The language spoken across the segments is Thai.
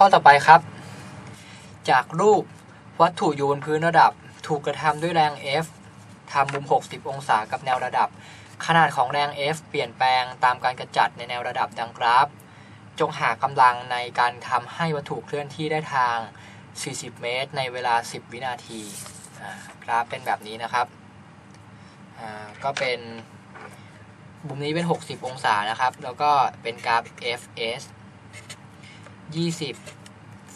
ข้อต่อไปครับ จากรูปวัตถุอยู่บนพื้นระดับ ถูกกระทำด้วยแรง F ทำมุม 60 องศากับแนวระดับ ขนาดของแรง F เปลี่ยนแปลงตามการกระจัดในแนวระดับดังกราฟ จงหากำลังในการทำให้วัตถุเคลื่อนที่ได้ทาง 40 เมตร ในเวลา 10 วินาทีกราฟเป็นแบบนี้นะครับ ก็เป็นมุมนี้เป็น 60 องศานะครับ แล้วก็เป็นกราฟ fs 20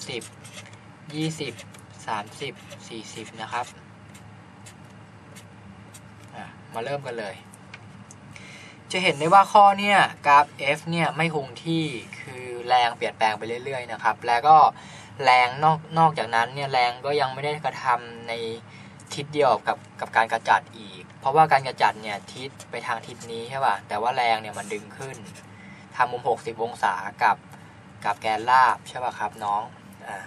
10 20 30 40นะครับมาเริ่มกันเลย จะเห็นได้ว่าข้อเนี่ยกราฟ f เนี่ยไม่คงที่คือแรงเปลี่ยนแปลงไปเรื่อยๆนะครับ แล้วก็แรงนอกนอกจากนั้นเนี่ยแรงก็ยังไม่ได้กระทำในทิศเดียวกับกับการกระจัดอีก เพราะว่าการกระจัดเนี่ยทิศไปทางทิศนี้ใช่ป่ะแต่ว่าแรงเนี่ยมันดึงขึ้นทำมุม 60 องศากับ กับแกนราบใช่ป่ะครับน้องอ่า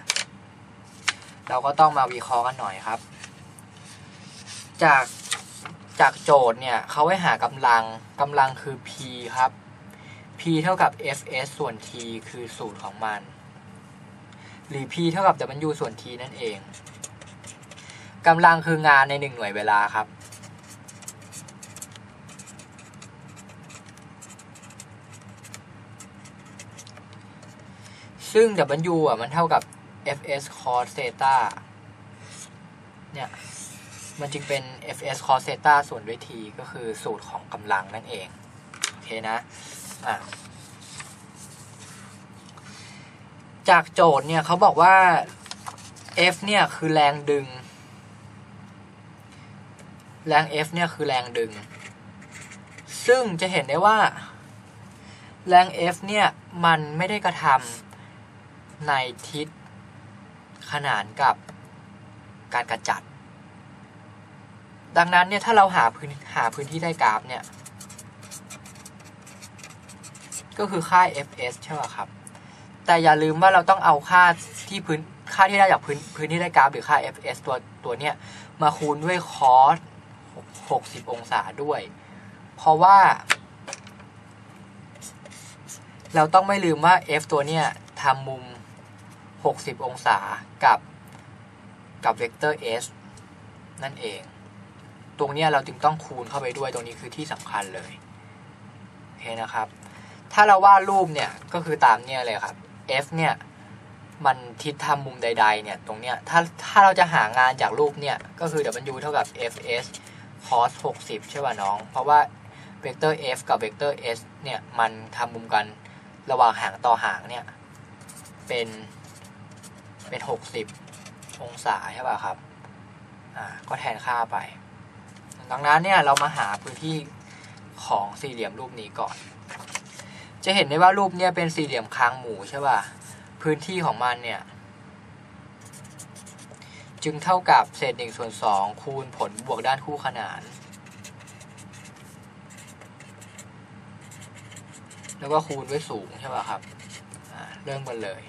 เราก็ต้องมาวิเคราะห์กันหน่อยครับ จากจากโจทย์เนี่ยเขาให้หากำลังกำลังคือ p ครับ p เท่ากับ fs ส่วน t คือสูตรของมัน หรือ p เท่ากับ w ส่วน t นั่นเองกำลังคืองานในหนึ่งหน่วยเวลาครับ ซึ่ง W อะ มันเท่ากับ fs cos theta เนี่ย มันจึงเป็น fs cos theta ส่วนด้วย t ก็คือสูตรของกำลังนั่นเอง โอเคนะ อะ จากโจทย์เนี่ยเขาบอกว่า F เนี่ย คือแรงดึง แรง F เนี่ย คือแรงดึง ซึ่งจะเห็นได้ว่า แรง F เนี่ย มันไม่ได้กระทำ ในทิศขนานกับการกระจัด ดังนั้นเนี่ยถ้าเราหาพื้นหาพื้นที่ได้กราฟเนี่ย ก็คือค่า fs ใช่ไหมครับ แต่อย่าลืมว่าเราต้องเอาค่าที่พื้นค่าที่ได้จากพื้นพื้นที่ได้กราฟหรือค่า fs ตัวตัวเนี้ยมาคูณด้วย cos 60 องศาด้วย เพราะว่า เราต้องไม่ลืมว่า f ตัวเนี้ยทำมุม 60 องศากับกับเวกเตอร์ s นั่นเอง ตรงนี้เราจึงต้องคูณเข้าไปด้วย ตรงนี้คือที่สำคัญเลยโอเคนะครับ ถ้าเราวาดรูปเนี่ย ก็คือตามเนี่ยเลยครับ f เนี่ย มันทิศทำมุมใด ๆ เนี่ย ตรงเนี้ย ถ้าถ้าเราจะหางานจากรูปเนี่ย ก็คือ w เท่ากับ fs cos 60 ใช่ป่ะน้อง เพราะว่าเวกเตอร์ f กับเวกเตอร์ s เนี่ย มันทำมุมกันระหว่างหางต่อหางเนี่ย เป็น เป็น 60 องศาใช่ป่ะครับ อ่า ก็แทนค่าไป ดังนั้นเนี่ยเรามาหาพื้นที่ของสี่เหลี่ยมรูปนี้ก่อน จะเห็นได้ว่ารูปเนี่ยเป็นสี่เหลี่ยมคางหมูใช่ป่ะ พื้นที่ของมันเนี่ย จึงเท่ากับเศษหนึ่งส่วนสองคูณผลบวกด้านคู่ขนาน แล้วก็คูณด้วยสูงใช่ป่ะครับ เริ่มกันเลย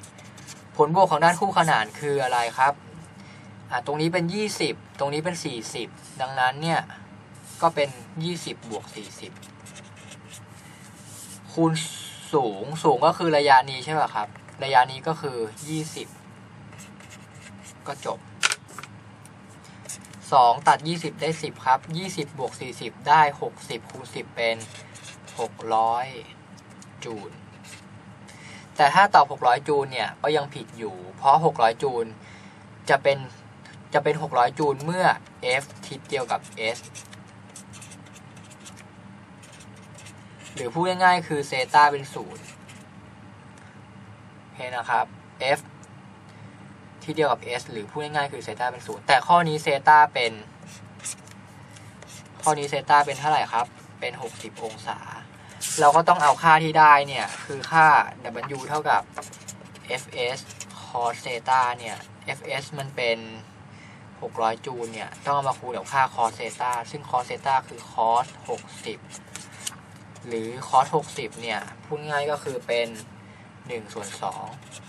ผลบวกของด้านคู่ขนานคืออะไรครับตรงนี้เป็น 20 ตรงนี้เป็น 40 ดังนั้นเนี่ย ก็เป็น 20 บวก 40 คูณสูง สูงก็คือระยะนี้ใช่ป่ะครับ ระยะนี้ก็คือ 20 ก็จบสองตัดยี่สิบได้สิบครับยี่สิบบวกสี่สิบได้หกสิบคูณสิบเป็นหกร้อยจูล แต่ถ้าตอบหกร้อยจูลเนี่ยก็ยังผิดอยู่ เพราะหกร้อยจูลจะเป็นจะเป็นหกร้อยจูลเมื่อ f ทิศเดียวกับ s หรือพูดง่ายๆคือเซต้าเป็นศูนย์เห็นนะครับ f ที่เดียวกับ s หรือพูดง่ายๆคือเซต้าเป็นศูนย์แต่ข้อนี้เซต้าเป็น ข้อนี้เซต้าเป็นเท่าไหร่ครับ เป็น 60 องศา เราก็ต้องเอาค่าที่ได้เนี่ย คือค่า w เท่ากับ fs cos เซตาเนี่ย fs มันเป็น 600 จูลเนี่ย ต้องเอามาคูณกับค่า cos เซตาซึ่ง cos เซตาคือ cos 60 หรือ cos 60 เนี่ย พูดง่ายก็คือเป็น1ส่วน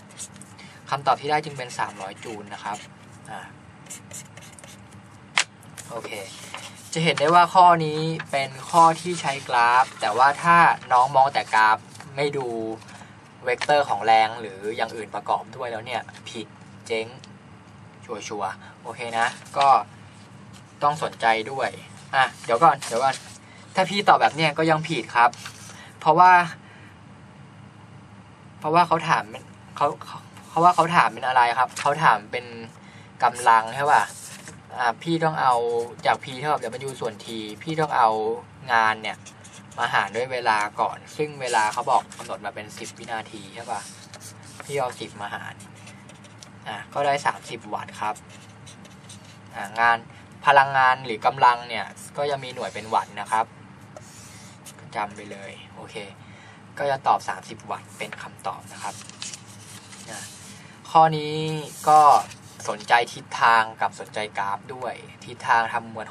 2คำตอบที่ได้จึงเป็น 300 จูลนะครับ อ่า โอเค จะเห็นได้ว่าข้อนี้เป็นข้อที่ใช้กราฟ แต่ว่าถ้าน้องมองแต่กราฟไม่ดูเวกเตอร์ของแรงหรืออย่างอื่นประกอบด้วยแล้วเนี่ย ผิดเจ๊ง ชัวชัวร์ๆโอเคนะ ก็ต้องสนใจด้วย อะ เดี๋ยวก่อน เดี๋ยวก่อน ถ้าพี่ตอบแบบเนี้ยก็ยังผิดครับ เพราะว่า เพราะว่าเขาถามเขาเขาว่าเขาถามเป็นอะไรครับ เขาถามเป็นกำลังใช่ป่ะ พี่ต้องเอาจาก p เท่ากับ w ส่วน t พี่ต้องเอางานเนี่ยมาหารด้วยเวลาก่อน ซึ่งเวลาเขาบอกกำหนดมาเป็น 10 วินาทีใช่ป่ะ พี่เอา 10 มาหาร อะ ก็ได้ 30 วัตต์ครับ อ่างานพลังงานหรือกำลังเนี่ย ก็จะมีหน่วยเป็นวัตต์นะครับจำไปเลย โอเค ก็จะตอบ 30 วัตต์เป็นคำตอบนะครับ ข้อนี้ก็ สนใจทิศทางกับสนใจกราฟด้วย ทิศทางทำมวล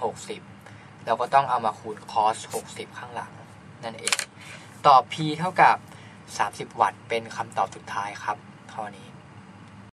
60 เราก็ต้องเอามาคูณคอส 60 ข้างหลัง นั่นเอง ตอบ P เท่ากับ 30 วัตต์ เป็นคำตอบสุดท้ายครับข้อนี้